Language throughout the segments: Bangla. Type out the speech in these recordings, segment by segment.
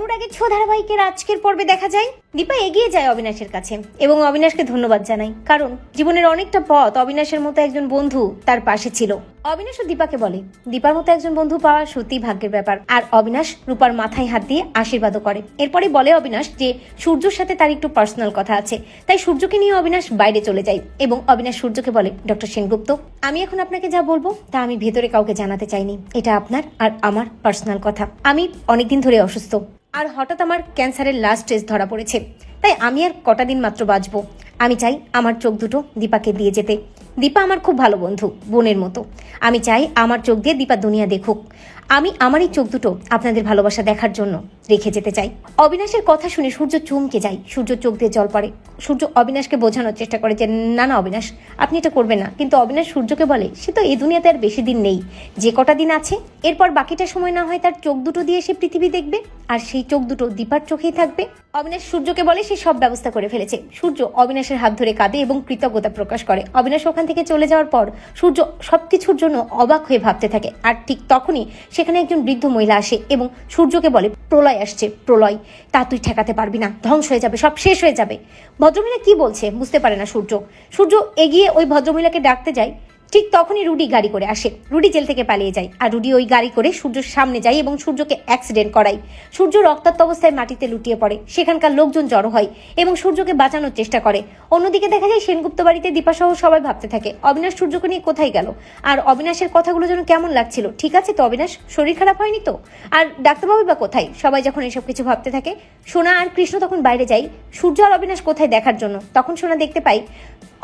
অনুরাগের ছো ধারাবাহিকের আজকের পর্বে দেখা যায়। দীপা এগিয়ে যায় অবিনাশের কাছে এবং অবিনাশকে ধন্যবাদ জানাই। কারণ জীবনের অনেকটা পথ অবিনাশের মতো একজন বন্ধু তার পাশে ছিল। অবিনাশ ও দীপাকে বলে, দীপার মতো একজন বন্ধু পাওয়া সত্যি ভাগ্যের ব্যাপার। আর অবিনাশ রূপার মাথায় হাত দিয়ে আশীর্বাদও করে। এরপরে বলে অবিনাশ যে, সূর্যর সাথে তার একটু পার্সোনাল কথা আছে। তাই সূর্যকে নিয়ে অবিনাশ বাইরে চলে যায় এবং অবিনাশ সূর্যকে বলে, ডক্টর সেনগুপ্ত আমি এখন আপনাকে যা বলব তা আমি ভেতরে কাউকে জানাতে চাইনি। এটা আপনার আর আমার পার্সোনাল কথা। আমি অনেকদিন ধরে অসুস্থ। আর হঠাৎ আমার ক্যান্সারের লাস্ট স্টেজ ধরা পড়েছে। তাই আমি আর কটা দিন মাত্র বাঁচবো। আমি চাই আমার চোখ দুটো দীপাকে দিয়ে যেতে। দীপা আমার খুব ভালো বন্ধু, বোনের মতো। আমি চাই আমার চোখ দিয়ে দীপা দুনিয়া দেখুক। আমি আমার এই চোখ দুটো আপনাদের ভালোবাসা দেখার জন্য রেখে যেতে চাই। অবিনাশের কথা শুনে সূর্য চমকে যায়। সূর্য চোখ দিয়ে জল পড়ে। সূর্য অবিনাশকে বোঝানোর চেষ্টা করে যে, না না, অবিনাশ, আপনি এটা করবেন না। কিন্তু অবিনাশ সূর্যকে বলে, সে তো এই দুনিয়াতে আর বেশি দিন নেই। যে কটা দিন আছে, এরপর বাকিটা সময় না হয় তার চোখ দুটো দিয়ে সে পৃথিবী দেখবে, আর সেই চোখ দুটো দীপার চোখেই থাকবে। অবিনাশ সূর্যকে বলে, সে সব ব্যবস্থা করে ফেলেছে। সূর্য অবিনাশের হাত ধরে কাঁদে এবং কৃতজ্ঞতা প্রকাশ করে। অবিনাশ ওখান থেকে চলে যাওয়ার পর সূর্য সবকিছুর জন্য অবাক হয়ে ভাবতে থাকে। আর ঠিক তখনই সেখানে একজন বৃদ্ধ মহিলা আসে এবং সূর্যকে বলে, প্রলয় আসছে, প্রলয়, তা তুই ঠেকাতে পারবি না, ধ্বংস হয়ে যাবে, সব শেষ হয়ে যাবে। ভদ্রমহিলা কি বলছে বুঝতে পারে না সূর্য। সূর্য এগিয়ে ওই ভদ্রমহিলাকে ডাকতে যায় ঠিক তখনই রুডি গাড়ি করে আসে। রুডি জেল থেকে পালিয়ে যায় আর রুডি ওই গাড়ি করে সূর্যের সামনে যায় এবং সূর্যকে অ্যাক্সিডেন্ট করায়। সূর্য রক্তাক্ত অবস্থায় মাটিতে লুটিয়ে পড়ে। সেখানকার লোকজন জড়ো হয় এবং সূর্যকে বাঁচানোর চেষ্টা করে। অন্যদিকে দেখা যায় সেনগুপ্ত বাড়িতে দীপাসহ সবাই ভাবতে থাকে, অবিনাশ সূর্যকে নিয়ে কোথায় গেল? আর অবিনাশের কথাগুলো যেন কেমন লাগছিল? ঠিক আছে তো অবিনাশ, শরীর খারাপ হয়নি তো? আর ডাক্তারবাবু বা কোথায়? সবাই যখন এসব কিছু ভাবতে থাকে, সোনা আর কৃষ্ণ তখন বাইরে যায়। সূর্য আর অবিনাশ কোথায় দেখার জন্য? তখন সোনা দেখতে পাই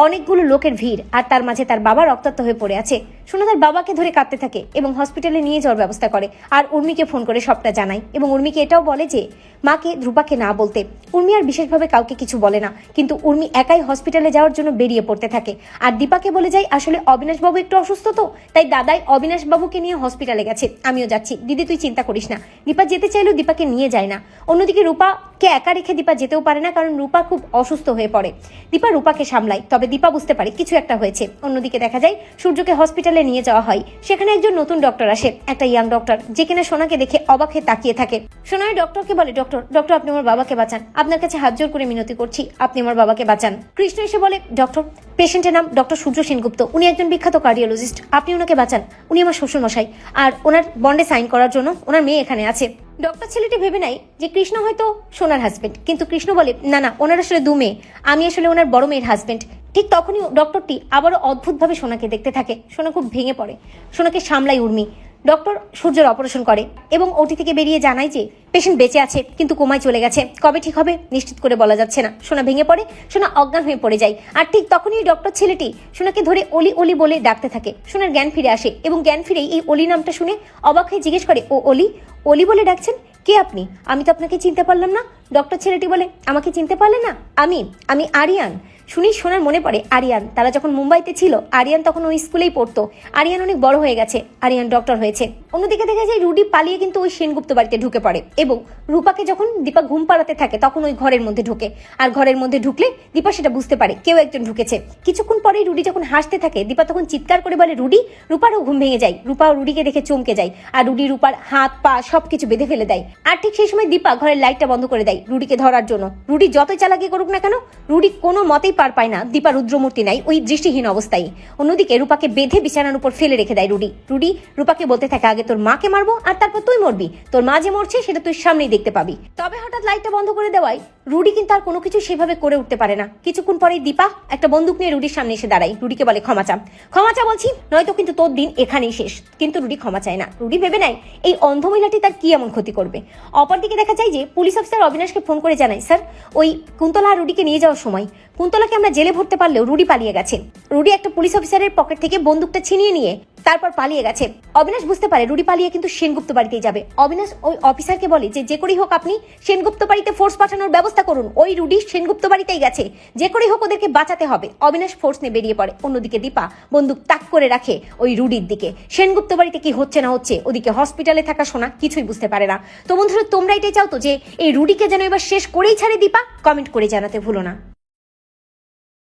অনেকগুলো লোকের ভিড় আর তার মাঝে তার বাবা রক্তাক্ত হয়ে পড়ে আছে। সোনা তার বাবাকে ধরে কাঁদতে থাকে এবং হসপিটালে নিয়ে যাওয়ার ব্যবস্থা করে। আর উর্মিকে ফোন করে সবটা জানায় এবং উর্মিকে এটাও বলে যে, মাকে, ধ্রুবাকে না বলতে। উর্মি আর বিশেষভাবে কাউকে কিছু বলে না। কিন্তু উর্মি একাই হসপিটালে যাওয়ার জন্য বেরিয়ে পড়তে থাকে। আর দীপাকে বলে যায়, আসলে অবিনাশবাবু একটু অসুস্থ তো? তাই দাদাই অবিনাশবাবুকে নিয়ে হসপিটালে গেছে। আমিও যাচ্ছি। দিদি, তুই চিন্তা করিস না। দীপা যেতে চাইলেও দীপাকে নিয়ে যায় না। অন্যদিকে রূপাকে একা রেখে দীপা যেতেও পারে না কারণ রূপা খুব অসুস্থ হয়ে পড়ে। দীপা রূপাকে সামলায়, তবে দীপা বুঝতে পারে কিছু একটা হয়েছে। অন্যদিকে দেখা যায়, সূর্যকে হসপিটালে নিয়ে যাওয়া হয়। সেখানে একজন নতুন ডক্টর আসে, একটা ইয়াং ডক্টর যে কিনা সোনাকে দেখে অবাক হয়ে তাকিয়ে থাকে। সোনাই ডক্টরকে বলে ডক্টর ডক্টর আপনি আমার বাবাকে বাঁচান। আপনার কাছে হাত জোর করে মিনতি করছি, আপনি আমার বাবাকে বাঁচান। কৃষ্ণ এসে বলে ডক্টর পেশেন্টের নাম ডক্টর সূর্য সেনগুপ্ত। উনি একজন বিখ্যাত কার্ডিওলজিস্ট আপনি ওনাকে বাঁচান। উনি আমার শ্বশুরমশাই। আর ওনার বন্ডে সাইন করার জন্য ওনার মেয়ে এখানে আছে। ডক্টর, ছেলেটি ভেবে নাই যে কৃষ্ণ হয়তো সোনার হাজবেন্ড কিন্তু কৃষ্ণ বলে, না না, ওনার আসলে দু মেয়ে। আমি আসলে ওনার বড় মেয়ের হাজবেন্ড ঠিক তখনই ডক্টরটি আবারও অদ্ভুতভাবে সোনাকে দেখতে থাকে। সোনা খুব ভেঙে পড়ে। সোনাকে সামলাই উর্মি। ডক্টর সূর্যের অপারেশন করে এবং ওটি থেকে বেরিয়ে জানায় যে পেশেন্ট বেঁচে আছে, কিন্তু কোমায় চলে গেছে। কবে ঠিক হবে নিশ্চিত করে বলা যাচ্ছে না। সোনা ভেঙে পড়ে, সোনা অজ্ঞান হয়ে পড়ে যায়। আর ঠিক তখনই ডক্টর ছেলেটি সোনাকে ধরে অলি অলি বলে ডাকতে থাকে। সোনার জ্ঞান ফিরে আসে এবং জ্ঞান ফিরেই এই অলি নামটা শুনে অবাক হয়ে জিজ্ঞেস করে, ও অলি? অলি বলে ডাকছেন? কে আপনি? আমি তো আপনাকে চিনতে পারলাম না। ডক্টর ছেলেটি বলে, আমাকে চিনতে পারলে না? আমি আমি আরিয়ান। শুনি শোনার মনে পড়ে আরিয়ান। তারা যখন মুম্বাইতে ছিল, আরিয়ান তখন ওই স্কুলেই পড়তো। আরিয়ান অনেক বড় হয়ে গেছে। আরিয়ান ডক্টর হয়েছে। অন্যদিকে দেখা যায় রুডি পালিয়ে কিন্তু ওই সেনগুপ্ত বাড়িতে ঢুকে পড়ে এবং রূপাকে যখন দীপা ঘুম পাড়াতে থাকে, তখন ওই ঘরের মধ্যে ঢুকে। আর ঘরের মধ্যে ঢুকলে দীপা সেটা বুঝতে পারে, কেউ একজন ঢুকেছে। কিছুক্ষণ পরেই রুডি যখন হাসতে থাকে, দীপা তখন চিৎকার করে বলে, রুডি, রূপারও ঘুম ভেঙে যায়। রূপা রুডিকে দেখে চমকে যায় আর রুডি রূপার হাত, পা সবকিছু বেঁধে ফেলে দেয়। আর ঠিক সেই সময় দীপা ঘরের লাইটটা বন্ধ করে দেয় রুডিকে ধরার জন্য। রুডি যতই চালাকি করুক না কেন, রুডি কোনো মতেই পার পায় না, দীপা রুদ্রমূর্তি নাই ওই দৃষ্টিহীন অবস্থায়। অন্যদিকে রূপাকে বেঁধে বিছানার উপর ফেলে রেখে দেয় রুডি। রুডি, রূপাকে বলতে থাকে, আগে তোর মাকে মারবো আর তারপর তুই মরবি। তোর মা যে মরছে, সেটা তুই সামনেই দেখতে পাবি। তবে হঠাৎ লাইটটা বন্ধ করে দেওয়ায় রুডি কিন্তু আর কোনো কিছু সেভাবে করে উঠতে পারে না। কিছুক্ষণ পরেই দীপা একটা বন্দুক নিয়ে রুডির সামনে এসে দাঁড়ায়। রুডিকে বলে, ক্ষমা চা ক্ষমা চা বলছি, নয়তো কিন্তু তোর দিন এখানেই শেষ। কিন্তু রুডি ক্ষমা চায় না। রুডি ভেবে নেয়, এই অন্ধ মহিলাটি তার কি এমন ক্ষতি করবে? অপরদিকে দেখা যায় যে পুলিশ অফিসার অবিনাশকে ফোন করে জানায়, স্যার, ওই কুন্তলা রুডিকে নিয়ে যাওয়ার সময় কুন্তলাকে আমরা জেলে ভরতে পারলেও রুডি পালিয়ে গেছে। রুডি একটা পুলিশ অফিসারের পকেট থেকে বন্দুকটা ছিনিয়ে নিয়ে তারপর পালিয়ে গেছে। অবিনাশ বুঝতে পারে রুডি পালিয়ে কিন্তু সেনগুপ্ত বাড়িতেই যাবে। অবিনাশ ওই অফিসারকে বলে যে যে করেই হোক আপনি সেনগুপ্ত বাড়িতে ফোর্স পাঠানোর ব্যবস্থা করুন। ওই রুডি সেনগুপ্ত বাড়িতেই গেছে। যে করেই হোক ওদেরকে বাঁচাতে হবে। অবিনাশ ফোর্স নিয়ে বেরিয়ে পড়ে। অন্যদিকে দীপা বন্দুক তাক করে রাখে ওই রুডির দিকে। সেনগুপ্ত বাড়িতে কি হচ্ছে না হচ্ছে, ওদিকে হসপিটালে থাকা সোনা কিছুই বুঝতে পারে না। তো বন্ধুরা, তোমরা এটাই চাও তো যে, এই রুডিকে যেন এবার শেষ করেই ছাড়ে দীপা? কমেন্ট করে জানাতে ভুলো না।